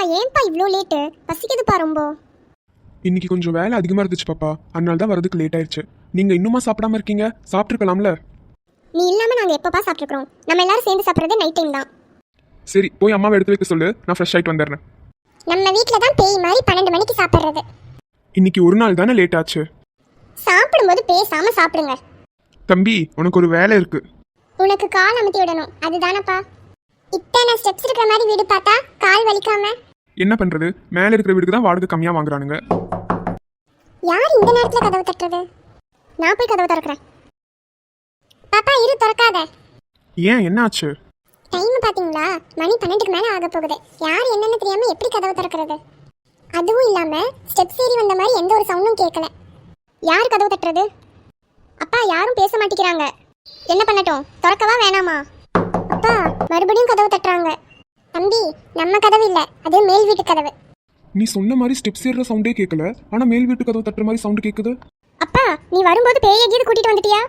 அப்பா ஏன்பா இவ்வளோ லேட்டு பசிக்குதுப்பா ரொம்ப. இன்னைக்கு கொஞ்சம் வேலை அதிகமாக இருந்துச்சு பாப்பா. அதனால தான் வரதுக்கு லேட் ஆயிடுச்சு. நீங்கள் இன்னுமா சாப்பிடாம இருக்கீங்க? சாப்பிட்ருக்கலாம்ல நீ இல்லாம நாங்க எப்பப்பா சாப்பிட்டுருக்கோம் நம்ம எல்லாரும் சேர்ந்து சாப்பிட்றது நைட் டைம் தான். சரி போய் அம்மாவை எடுத்து வைக்க சொல்லு. நான் ஃப்ரெஷ் ஆயிட்டு வந்துடுறேன். நம்ம வீட்டில் தான் பேய் மாதிரி பன்னெண்டு மணிக்கு சாப்பிட்றது. இன்னைக்கு ஒரு நாள் தானே லேட் ஆச்சு? சாப்பிடும்போது பேசாம சாப்பிடுங்க. தம்பி உனக்கு ஒரு வேலை இருக்கு. உனக்கு கால் அமுத்தி விடணும். அதுதானப்பா. இத்தனை ஸ்டெப்ஸ் இருக்கிற மாதிரி வீடு பார்த்தா கால் வலிக்காம? என்ன பண்றது? மேலே இருக்கிற வீட்டுக்கு தான் வாடகை கம்மியாக வாங்குறானுங்க. யார் இந்த நேரத்துல கதவு தட்டுறது? நான் போய் கதவு திறக்கிறேன். பாப்பா இரு திறக்காத. ஏன்? என்ன ஆச்சு டைம் பாத்தீங்களா? மணி பன்னெண்டுக்கு மேல ஆக போகுது. யார் என்னன்னு தெரியாம எப்படி கதவு திறக்கிறது? அதுவும் இல்லாம ஸ்டெப்ஸ் ஏறி வந்த மாதிரி எந்த ஒரு சவுண்டும் கேட்கல யார் கதவு தட்டுறது? அப்பா யாரும் பேச மாட்டேங்கிறாங்க. என்ன பண்ணட்டும்? திறக்கவா வேணாமா? அப்பா மறுபடியும் கதவு தட்டுறாங்க. தம்பி நம்ம கதவு இல்ல. அது மேல் வீட்டு கதவு. நீ சொன்ன மாதிரி ஸ்டெப்ஸ் ஏறுற சவுண்டே கேட்கல ஆனால் மேல் வீட்டு கதவு தட்டுற மாதிரி சவுண்டு கேட்குது அப்பா நீ வரும்போது பேய கீது கூட்டிட்டு வந்துட்டியா?